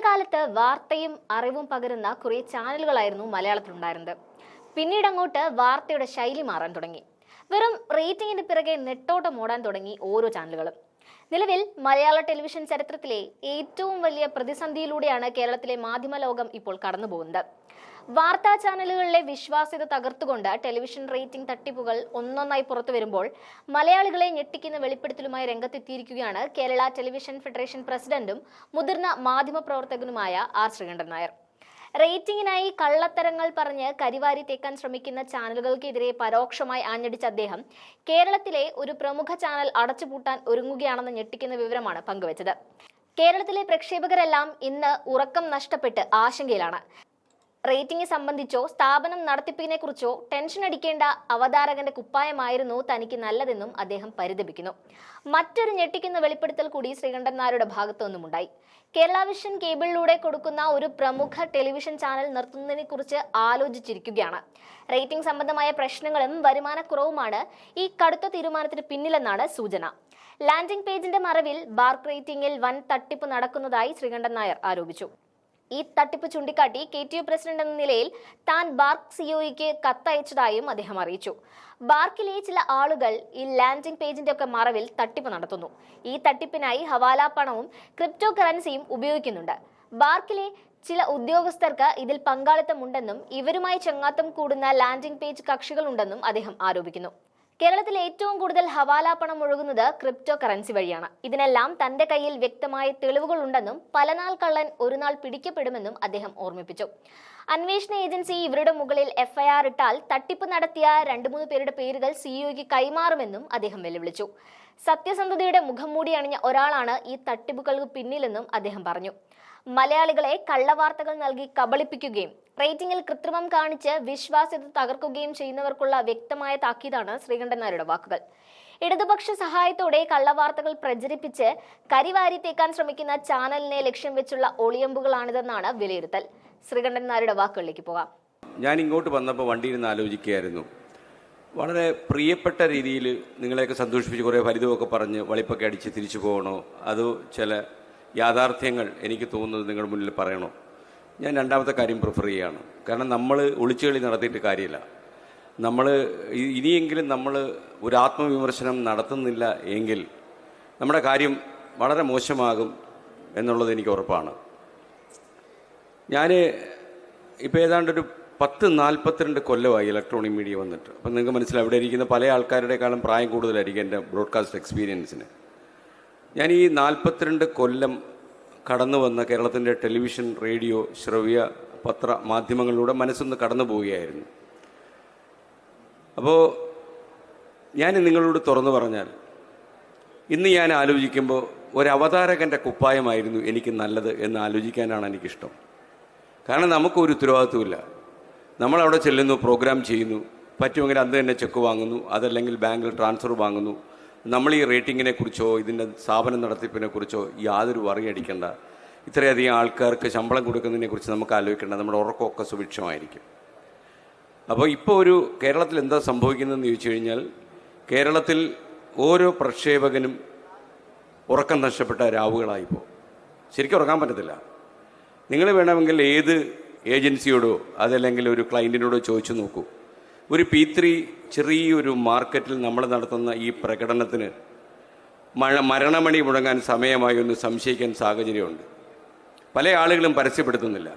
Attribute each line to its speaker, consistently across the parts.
Speaker 1: കാലത്ത് വാർത്തയും അറിവും പകരുന്ന കുറേ ചാനലുകളായിരുന്നു മലയാളത്തിലുണ്ടായിരുന്നത്. പിന്നീട് അങ്ങോട്ട് വാർത്തയുടെ ശൈലി മാറാൻ തുടങ്ങി. വെറും റേറ്റിംഗിന് പിറകെ നെട്ടോട്ടം ഓടാൻ തുടങ്ങി ഓരോ ചാനലുകളും. നിലവിൽ മലയാള ടെലിവിഷൻ ചരിത്രത്തിലെ ഏറ്റവും വലിയ പ്രതിസന്ധിയിലൂടെയാണ് കേരളത്തിലെ മാധ്യമ ലോകം ഇപ്പോൾ കടന്നുപോകുന്നത്. വാർത്താ ചാനലുകളിലെ വിശ്വാസ്യത തകർത്തുകൊണ്ട് ടെലിവിഷൻ റേറ്റിംഗ് തട്ടിപ്പുകൾ ഒന്നൊന്നായി പുറത്തു വരുമ്പോൾ മലയാളികളെ ഞെട്ടിക്കുന്ന വെളിപ്പെടുത്തലുമായി രംഗത്തെത്തിയിരിക്കുകയാണ് കേരള ടെലിവിഷൻ ഫെഡറേഷൻ പ്രസിഡന്റും മുതിർന്ന മാധ്യമപ്രവർത്തകനുമായ ആർ ശ്രീകണ്ഠൻ നായർ. റേറ്റിംഗിനായി കള്ളത്തരങ്ങൾ പറഞ്ഞ് കരിവാരി തേക്കാൻ ശ്രമിക്കുന്ന ചാനലുകൾക്കെതിരെ പരോക്ഷമായി ആഞ്ഞടിച്ച അദ്ദേഹം കേരളത്തിലെ ഒരു പ്രമുഖ ചാനൽ അടച്ചുപൂട്ടാൻ ഒരുങ്ങുകയാണെന്ന് ഞെട്ടിക്കുന്ന വിവരമാണ് പങ്കുവച്ചത്. കേരളത്തിലെ പ്രക്ഷേപകരെല്ലാം ഇന്ന് ഉറക്കം നഷ്ടപ്പെട്ട് ആശങ്കയിലാണ്. റേറ്റിംഗ് സംബന്ധിച്ചോ സ്ഥാപനം നടത്തിപ്പിനെ കുറിച്ചോ ടെൻഷൻ അടിക്കേണ്ട അവതാരകന്റെ കുപ്പായമായിരുന്നു തനിക്ക് നല്ലതെന്നും അദ്ദേഹം പരിതപിക്കുന്നു. മറ്റൊരു ഞെട്ടിക്കുന്ന വെളിപ്പെടുത്തൽ കൂടി ശ്രീകണ്ഠൻ നായരുടെ ഭാഗത്തു കേരള വിഷൻ കേബിളിലൂടെ കൊടുക്കുന്ന ഒരു പ്രമുഖ ടെലിവിഷൻ ചാനൽ നിർത്തുന്നതിനെ കുറിച്ച് ആലോചിച്ചിരിക്കുകയാണ്. റേറ്റിംഗ് സംബന്ധമായ പ്രശ്നങ്ങളും വരുമാനക്കുറവുമാണ് ഈ കടുത്ത തീരുമാനത്തിന് പിന്നിലെന്നാണ് സൂചന. ലാൻഡിംഗ് പേജിന്റെ മറവിൽ ബാർക്ക് റേറ്റിംഗിൽ വൻ തട്ടിപ്പ് നടക്കുന്നതായി ശ്രീകണ്ഠൻ നായർ ആരോപിച്ചു. ഈ തട്ടിപ്പ് ചൂണ്ടിക്കാട്ടി കെ ടി യു പ്രസിഡന്റ് എന്ന നിലയിൽ താൻ ബാർക്ക് സിഒഇക്ക് കത്തയച്ചതായും അദ്ദേഹം അറിയിച്ചു. ബാർക്കിലെ ചില ആളുകൾ ഈ ലാൻഡിംഗ് പേജിന്റെ ഒക്കെ മറവിൽ തട്ടിപ്പ് നടത്തുന്നു. ഈ തട്ടിപ്പിനായി ഹവാല പണവും ക്രിപ്റ്റോ കറൻസിയും ഉപയോഗിക്കുന്നുണ്ട്. ബാർക്കിലെ ചില ഉദ്യോഗസ്ഥർക്ക് ഇതിൽ പങ്കാളിത്തമുണ്ടെന്നും ഇവരുമായി ചങ്ങാത്തം കൂടുന്ന ലാൻഡിംഗ് പേജ് കക്ഷികളുണ്ടെന്നും അദ്ദേഹം ആരോപിക്കുന്നു. കേരളത്തിൽ ഏറ്റവും കൂടുതൽ ഹവാല പണം ഒഴുകുന്നത് ക്രിപ്റ്റോ കറൻസി വഴിയാണ്. ഇതിനെല്ലാം തന്റെ കയ്യിൽ വ്യക്തമായ തെളിവുകളുണ്ടെന്നും പലനാൾ കള്ളൻ ഒരു നാൾ പിടിക്കപ്പെടുമെന്നും അദ്ദേഹം ഓർമ്മിപ്പിച്ചു. അന്വേഷണ ഏജൻസി ഇവരുടെ മുകളിൽ എഫ്ഐആർ ഇട്ടാൽ തട്ടിപ്പ് നടത്തിയ രണ്ടു മൂന്ന് പേരുടെ പേരുകൾ സിഇഒയ്ക്ക് കൈമാറുമെന്നും അദ്ദേഹം വെല്ലുവിളിച്ചു. സത്യസന്ധതയുടെ മുഖം മൂടി അണിഞ്ഞ ഒരാളാണ് ഈ തട്ടിപ്പുകൾക്ക് പിന്നിലെന്നും അദ്ദേഹം പറഞ്ഞു. മലയാളികളെ കള്ളവാർത്തകൾ നൽകി കബളിപ്പിക്കുകയും റേറ്റിംഗിൽ കൃത്രിമം കാണിച്ച് വിശ്വാസ്യത തകർക്കുകയും ചെയ്യുന്നവർക്കുള്ള വ്യക്തമായ താക്കീതാണ് ശ്രീകണ്ഠൻ വാക്കുകൾ. ഇടതുപക്ഷ സഹായത്തോടെ കള്ളവാർത്തകൾ പ്രചരിപ്പിച്ച് കരിവാരി തേക്കാൻ ശ്രമിക്കുന്ന ചാനലിനെ ലക്ഷ്യം വെച്ചുള്ള ഒളിയമ്പുകളാണിതെന്നാണ് വിലയിരുത്തൽ. ശ്രീകണ്ഠൻ വാക്കുകളിലേക്ക് പോകാം.
Speaker 2: ഞാൻ ഇങ്ങോട്ട് വന്നപ്പോൾ വണ്ടിയിൽ നിന്ന് ആലോചിക്കുകയായിരുന്നു. വളരെ പ്രിയപ്പെട്ട രീതിയിൽ നിങ്ങളെയൊക്കെ സന്തോഷിപ്പിച്ച് കുറേ ഫലിതമൊക്കെ പറഞ്ഞ് വളിപ്പൊക്കെ അടിച്ച് തിരിച്ചു പോകണോ? അതോ ചില യാഥാർത്ഥ്യങ്ങൾ എനിക്ക് തോന്നുന്നത് നിങ്ങളുടെ മുന്നിൽ പറയണോ? ഞാൻ രണ്ടാമത്തെ കാര്യം പ്രിഫർ ചെയ്യുകയാണ് കാരണം നമ്മൾ ഒളിച്ചുകളി നടത്തിയിട്ട് കാര്യമില്ല. നമ്മൾ ഇനിയെങ്കിലും നമ്മൾ ഒരു ആത്മവിമർശനം നടത്തുന്നില്ല എങ്കിൽ നമ്മുടെ കാര്യം വളരെ മോശമാകും എന്നുള്ളത് എനിക്ക് ഉറപ്പാണ്. ഞാൻ ഇപ്പോൾ ഏതാണ്ട് ഒരു പത്ത് നാൽപ്പത്തിരണ്ട് കൊല്ലമായി ഇലക്ട്രോണിക് മീഡിയ വന്നിട്ട്. അപ്പം നിങ്ങൾക്ക് മനസ്സിലാവും അവിടെ ഇരിക്കുന്ന പല ആൾക്കാരുടെക്കാളും പ്രായം കൂടുതലായിരിക്കും എന്റെ ബ്രോഡ്കാസ്റ്റ് എക്സ്പീരിയൻസിന് ഞാൻ ഈ നാൽപ്പത്തിരണ്ട് കൊല്ലം കടന്നു വന്ന കേരളത്തിന്റെ ടെലിവിഷൻ റേഡിയോ ശ്രവ്യ പത്ര മാധ്യമങ്ങളിലൂടെ മനസ്സൊന്ന് കടന്നു പോവുകയായിരുന്നു. അപ്പോൾ ഞാൻ നിങ്ങളോട് തുറന്നു പറഞ്ഞാൽ ഇന്ന് ഞാൻ ആലോചിക്കുമ്പോൾ ഒരു കുപ്പായമായിരുന്നു എനിക്ക് നല്ലത് എന്ന് ആലോചിക്കാനാണ് എനിക്കിഷ്ടം. കാരണം നമുക്കൊരു ഉത്തരവാദിത്വമില്ല നമ്മളവിടെ ചെല്ലുന്നു പ്രോഗ്രാം ചെയ്യുന്നു. പറ്റുമെങ്കിൽ അന്ന് തന്നെ ചെക്ക് വാങ്ങുന്നു. അതല്ലെങ്കിൽ ബാങ്കിൽ ട്രാൻസ്ഫർ വാങ്ങുന്നു. നമ്മൾ ഈ റേറ്റിങ്ങിനെ കുറിച്ചോ ഇതിന്റെ സ്ഥാപനം നടത്തിപ്പിനെ കുറിച്ചോ യാതൊരു വറി അടിക്കേണ്ട. ഇത്രയധികം ആൾക്കാർക്ക് ശമ്പളം കൊടുക്കുന്നതിനെ കുറിച്ച് നമുക്ക് ആലോചിക്കേണ്ട. നമ്മുടെ ഉറക്കമൊക്കെ സുഭിക്ഷമായിരിക്കും. അപ്പോൾ ഇപ്പോൾ ഒരു കേരളത്തിൽ എന്താ സംഭവിക്കുന്നതെന്ന് ചോദിച്ചു കഴിഞ്ഞാൽ കേരളത്തിൽ ഓരോ പ്രക്ഷേപകനും ഉറക്കം നഷ്ടപ്പെട്ട രാവുകളായിപ്പോൾ ശരിക്കും ഉറങ്ങാൻ പറ്റത്തില്ല. നിങ്ങൾ വേണമെങ്കിൽ ഏത് ഏജൻസിയോടോ അതല്ലെങ്കിൽ ഒരു ക്ലയന്റിനോടോ ചോദിച്ചു നോക്കൂ. ഒരു പി ത്രീ ചെറിയൊരു മാർക്കറ്റിൽ നമ്മൾ നടത്തുന്ന ഈ പ്രകടനത്തിന് മഴ മരണമണി മുഴങ്ങാൻ സമയമായി ഒന്ന് സംശയിക്കാൻ സാഹചര്യമുണ്ട്. പല ആളുകളും പരസ്യപ്പെടുത്തുന്നില്ല.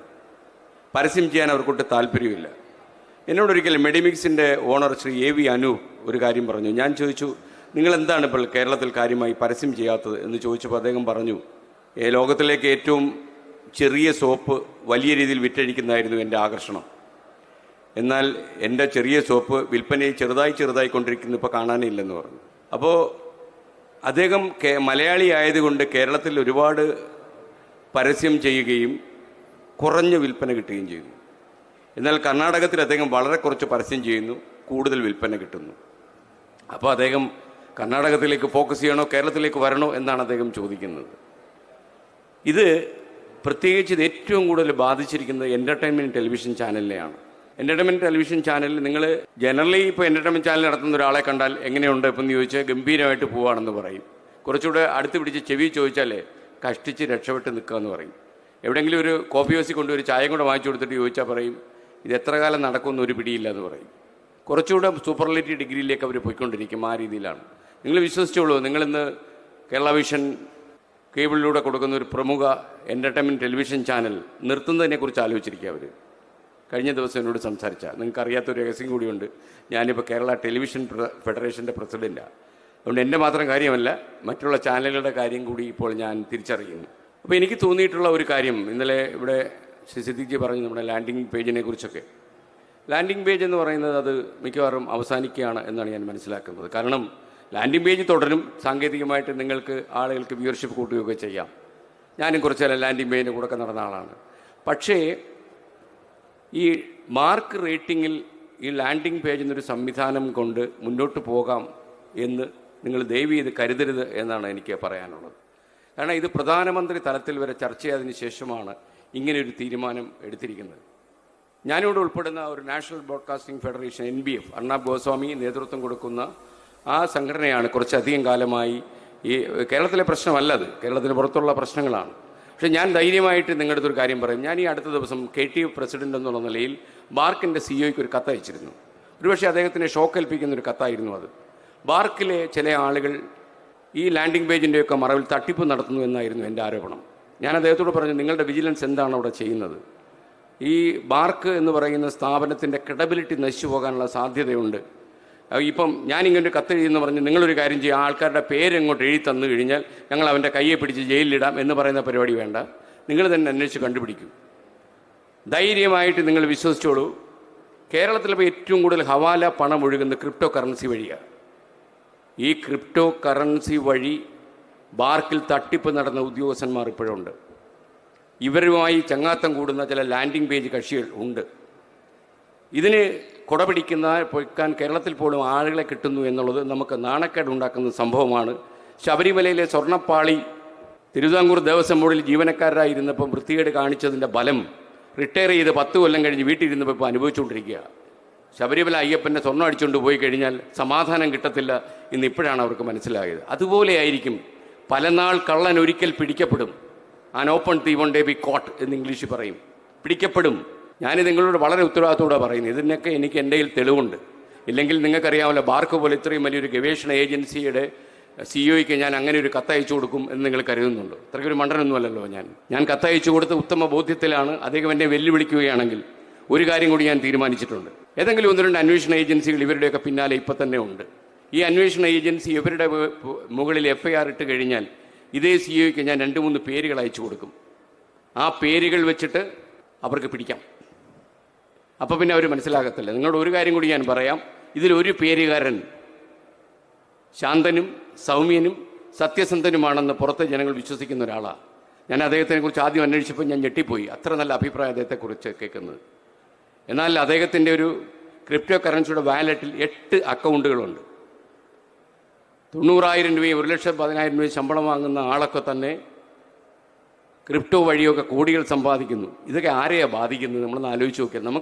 Speaker 2: പരസ്യം ചെയ്യാൻ അവർക്കൊട്ട് താല്പര്യമില്ല എന്നോടൊരിക്കൽ മെഡിമിക്സിന്റെ owner Shri A V Anu ഒരു കാര്യം പറഞ്ഞു. ഞാൻ ചോദിച്ചു നിങ്ങൾ എന്താണ് ഇപ്പോൾ കേരളത്തിൽ കാര്യമായി പരസ്യം ചെയ്യാത്തത്? എന്ന് ചോദിച്ചപ്പോൾ അദ്ദേഹം പറഞ്ഞു "ഏ, ലോകത്തിലേക്ക് ഏറ്റവും ചെറിയ സോപ്പ് വലിയ രീതിയിൽ വിറ്റഴിക്കുന്നതായിരുന്നു എന്റെ ആകർഷണം. എന്നാൽ എന്റെ ചെറിയ സോപ്പ് വിൽപ്പനയിൽ ചെറുതായി ചെറുതായി കൊണ്ടിരിക്കുന്നു ഇപ്പോൾ കാണാനേ ഇല്ലെന്ന് പറഞ്ഞു. അപ്പോൾ അദ്ദേഹം കേ- മലയാളി ആയതുകൊണ്ട് കേരളത്തിൽ ഒരുപാട് പരസ്യം ചെയ്യുകയും കുറഞ്ഞ വിൽപ്പന കിട്ടുകയും ചെയ്തു. എന്നാൽ കർണാടകത്തിൽ അദ്ദേഹം വളരെ കുറച്ച് പരസ്യം ചെയ്യുന്നു കൂടുതൽ വിൽപ്പന കിട്ടുന്നു. അപ്പോൾ അദ്ദേഹം കർണാടകത്തിലേക്ക് ഫോക്കസ് ചെയ്യണോ കേരളത്തിലേക്ക് വരണോ എന്നാണ് അദ്ദേഹം ചോദിക്കുന്നത്. ഇത് പ്രത്യേകിച്ച് ഇത് ഏറ്റവും കൂടുതൽ ബാധിച്ചിരിക്കുന്നത് എന്റർടൈൻമെന്റ് ടെലിവിഷൻ ചാനലിനെയാണ് എന്റർടൈൻമെന്റ് ടെലിവിഷൻ ചാനലിൽ നിങ്ങൾ ജനറലി ഇപ്പോൾ എന്റർടൈൻമെന്റ് ചാനൽ നടത്തുന്ന ഒരാളെ കണ്ടാൽ എങ്ങനെയുണ്ട് ഇപ്പം എന്ന് ചോദിച്ചാൽ ഗംഭീരമായിട്ട് പോവാണെന്ന് പറയും. കുറച്ചുകൂടെ അടുത്ത് പിടിച്ച് ചെവി ചോദിച്ചാലേ കഷ്ടിച്ച് രക്ഷപ്പെട്ട് നിൽക്കുക എന്ന് പറയും. എവിടെയെങ്കിലും ഒരു കോഫി ഹൗസിൽ കൊണ്ട് ഒരു ചായയും കൂടെ വാങ്ങിച്ചു കൊടുത്തിട്ട് ചോദിച്ചാൽ പറയും ഇത് എത്ര കാലം നടക്കുമെന്ന് ഒരു പിടിയില്ല എന്ന് പറയും. കുറച്ചുകൂടെ സൂപ്പർലേറ്റീവ് ഡിഗ്രിയിലേക്ക് അവർ പോയിക്കൊണ്ടിരിക്കും ആ രീതിയിലാണ്. നിങ്ങൾ വിശ്വസിച്ചോളൂ നിങ്ങളിന്ന് കേരള വിഷൻ കേബിളിലൂടെ കൊടുക്കുന്ന ഒരു പ്രമുഖ എന്റർടൈൻമെന്റ് ടെലിവിഷൻ ചാനൽ നിർത്തുന്നതിനെക്കുറിച്ച് ആലോചിച്ചിരിക്കുക അവർ കഴിഞ്ഞ ദിവസം എന്നോട് സംസാരിച്ച. നിങ്ങൾക്ക് അറിയാത്തൊരു രഹസ്യം കൂടിയുണ്ട്. ഞാനിപ്പോൾ കേരള ടെലിവിഷൻ ഫെഡറേഷന്റെ പ്രസിഡന്റാണ് അതുകൊണ്ട് എന്റെ മാത്രം കാര്യമല്ല മറ്റുള്ള ചാനലുകളുടെ കാര്യം കൂടി ഇപ്പോൾ ഞാൻ തിരിച്ചറിയുന്നു. അപ്പോൾ എനിക്ക് തോന്നിയിട്ടുള്ള ഒരു കാര്യം ഇന്നലെ ഇവിടെ സിദ്ദിഖ്ജി പറഞ്ഞു നമ്മുടെ ലാൻഡിംഗ് പേജിനെ കുറിച്ചൊക്കെ. ലാൻഡിംഗ് പേജ് എന്ന് പറയുന്നത് അത് മിക്കവാറും അവസാനിക്കുകയാണ് എന്നാണ് ഞാൻ മനസ്സിലാക്കുന്നത്. കാരണം ലാൻഡിംഗ് പേജ് തുടരും സാങ്കേതികമായിട്ട് നിങ്ങൾക്ക് ആളുകൾക്ക് വ്യൂവർഷിപ്പ് കൂട്ടുകയൊക്കെ ചെയ്യാം. ഞാനും കുറച്ചേരം ലാൻഡിംഗ് പേജിന്റെ കൂടെ നടന്ന ആളാണ്. പക്ഷേ ഈ മാർക്ക് റേറ്റിങ്ങിൽ ഈ ലാൻഡിംഗ് പേജ് എന്നൊരു സംവിധാനം കൊണ്ട് മുന്നോട്ട് പോകാം എന്ന് നിങ്ങൾ ദയവ് ചെയ്ത് കരുതരുത് എന്നാണ് എനിക്ക് പറയാനുള്ളത്. കാരണം ഇത് പ്രധാനമന്ത്രി തലത്തിൽ വരെ ചർച്ച ചെയ്തതിന് ശേഷമാണ് ഇങ്ങനെയൊരു തീരുമാനം എടുത്തിരിക്കുന്നത്. ഞാനിവിടെ ഉൾപ്പെടുന്ന ഒരു national broadcasting federation N B F Arnab Goswami നേതൃത്വം കൊടുക്കുന്ന ആ സംഘടനയാണ് കുറച്ചധികം കാലമായി ഈ കേരളത്തിലെ പ്രശ്നമല്ല അത് കേരളത്തിന് പുറത്തുള്ള പ്രശ്നങ്ങളാണ്. പക്ഷേ ഞാൻ ധൈര്യമായിട്ട് നിങ്ങളുടെ അടുത്തൊരു കാര്യം പറയും. ഞാൻ ഈ അടുത്ത ദിവസം കെ ടി എഫ് പ്രസിഡന്റ് എന്നുള്ള നിലയിൽ ബാർക്കിന്റെ സിഇഒയ്ക്ക് ഒരു കത്ത് അയച്ചിരുന്നു. ഒരുപക്ഷെ അദ്ദേഹത്തിനെ ഷോക്ക് ഏൽപ്പിക്കുന്ന ഒരു കത്തായിരുന്നു അത്. ബാർക്കിലെ ചില ആളുകൾ ഈ ലാൻഡിംഗ് പേജിന്റെയൊക്കെ മറവിൽ തട്ടിപ്പ് നടത്തുന്നു എന്നായിരുന്നു എന്റെ ആരോപണം. ഞാൻ അദ്ദേഹത്തോട് പറഞ്ഞു നിങ്ങളുടെ വിജിലൻസ് എന്താണ് അവിടെ ചെയ്യുന്നത്? ഈ ബാർക്ക് എന്ന് പറയുന്ന സ്ഥാപനത്തിന്റെ ക്രെഡബിലിറ്റി നശിച്ചു പോകാനുള്ള സാധ്യതയുണ്ട്. ഇപ്പം ഞാനിങ്ങനെ ഒരു കത്ത് എഴുതിയെന്ന് പറഞ്ഞ് നിങ്ങളൊരു കാര്യം ചെയ്യുക ആൾക്കാരുടെ പേര് അങ്ങോട്ട് എഴുതി തന്നു കഴിഞ്ഞാൽ ഞങ്ങൾ അവന്റെ കയ്യെ പിടിച്ച് ജയിലിലിടാം എന്ന് പറയുന്ന പരിപാടി വേണ്ട. നിങ്ങൾ തന്നെ അന്വേഷിച്ച് കണ്ടുപിടിക്കും. ധൈര്യമായിട്ട് നിങ്ങൾ വിശ്വസിച്ചോളൂ. കേരളത്തിലിപ്പോൾ ഏറ്റവും കൂടുതൽ ഹവാല പണം ഒഴുകുന്ന ക്രിപ്റ്റോ കറൻസി വഴിയാണ് ഈ ക്രിപ്റ്റോ കറൻസി വഴി ബാർക്കിൽ തട്ടിപ്പ് നടന്ന ഉദ്യോഗസ്ഥന്മാർ ഇപ്പോഴുണ്ട്. ഇവരുമായി ചങ്ങാത്തം കൂടുന്ന ചില ലാൻഡിംഗ് പേജ് കക്ഷികൾ ഉണ്ട്. ഇതിന് കുടപിടിക്കുന്ന പൊയ്ക്കാൻ കേരളത്തിൽ പോലും ആളുകളെ കിട്ടുന്നു എന്നുള്ളത് നമുക്ക് നാണക്കേട് ഉണ്ടാക്കുന്ന സംഭവമാണ്. ശബരിമലയിലെ സ്വർണപ്പാളി തിരുവിതാംകൂർ ദേവസ്വം ബോർഡിൽ ജീവനക്കാരായിരുന്നപ്പം വൃത്തികേട് കാണിച്ചതിന്റെ ബലം റിട്ടയർ ചെയ്ത് പത്ത് കൊല്ലം കഴിഞ്ഞ് വീട്ടിലിരുന്നപ്പോൾ ഇപ്പോൾ അനുഭവിച്ചുകൊണ്ടിരിക്കുക. ശബരിമല അയ്യപ്പന്റെ സ്വർണം അടിച്ചുകൊണ്ട് പോയി കഴിഞ്ഞാൽ സമാധാനം കിട്ടത്തില്ല ഇന്ന് ഇപ്പോഴാണ് അവർക്ക് മനസ്സിലായത്. അതുപോലെയായിരിക്കും പലനാൾ കള്ളൻ ഒരിക്കൽ പിടിക്കപ്പെടും. An open thief one day be caught എന്ന് ഇംഗ്ലീഷിൽ പറയും. പിടിക്കപ്പെടും. ഞാൻ നിങ്ങളോട് വളരെ ഉത്തരവാദിത്തോടെ പറയുന്നത്. ഇതിനൊക്കെ എനിക്ക് എന്റെ തെളിവുണ്ട്. ഇല്ലെങ്കിൽ നിങ്ങൾക്കറിയാമല്ലോ ബാർക്ക് പോലെ ഇത്രയും വലിയൊരു ഗവേഷണ ഏജൻസിയുടെ സിഇഒയ്ക്ക് ഞാൻ അങ്ങനെ ഒരു കത്തയച്ചു കൊടുക്കും എന്ന് നിങ്ങൾ കരുതുന്നുണ്ടോ? അത്രയ്ക്കൊരു മണ്ടനൊന്നുമല്ലല്ലോ ഞാൻ. ഞാൻ കത്തയച്ചു കൊടുത്ത് ഉത്തമ ബോധ്യത്തിലാണ് അദ്ദേഹം എന്നെ വെല്ലുവിളിക്കുകയാണെങ്കിൽ ഒരു കാര്യം കൂടി ഞാൻ തീരുമാനിച്ചിട്ടുണ്ട്. ഏതെങ്കിലും ഒന്ന് രണ്ട് അന്വേഷണ ഏജൻസികൾ ഇവരുടെയൊക്കെ പിന്നാലെ ഇപ്പം തന്നെ ഉണ്ട്. ഈ അന്വേഷണ ഏജൻസി ഇവരുടെ മുകളിൽ എഫ് ഐ ആർ ഇട്ട് കഴിഞ്ഞാൽ ഇതേ സിഇഒയ്ക്ക് ഞാൻ രണ്ട് മൂന്ന് പേരുകൾ അയച്ചു കൊടുക്കും. ആ പേരുകൾ വെച്ചിട്ട് അവർക്ക് പിടിക്കാം. അപ്പോൾ പിന്നെ അവർ മനസ്സിലാകത്തില്ല. നിങ്ങളോട് ഒരു കാര്യം കൂടി ഞാൻ പറയാം. ഇതിലൊരു പേരുകാരൻ ശാന്തനും സൗമ്യനും സത്യസന്ധനുമാണെന്ന് പുറത്തെ ജനങ്ങൾ വിശ്വസിക്കുന്ന ഒരാളാണ് ഞാൻ അദ്ദേഹത്തിനെ കുറിച്ച് ആദ്യം അന്വേഷിച്ചപ്പോൾ ഞാൻ ഞെട്ടിപ്പോയി. അത്ര നല്ല അഭിപ്രായം അദ്ദേഹത്തെക്കുറിച്ച് കേൾക്കുന്നത്. എന്നാൽ അദ്ദേഹത്തിന്റെ ഒരു ക്രിപ്റ്റോ കറൻസിയുടെ വാലറ്റിൽ എട്ട് അക്കൗണ്ടുകളുണ്ട് തൊണ്ണൂറായിരം രൂപയും ഒരു ലക്ഷം പതിനായിരം രൂപയും ശമ്പളം വാങ്ങുന്ന ആളൊക്കെ തന്നെ ക്രിപ്റ്റോ വഴിയൊക്കെ കോടികൾ സമ്പാദിക്കുന്നു. ഇതൊക്കെ ആരെയാണ് ബാധിക്കുന്നത്? നമ്മളൊന്ന് ആലോചിച്ച് നോക്കിയാൽ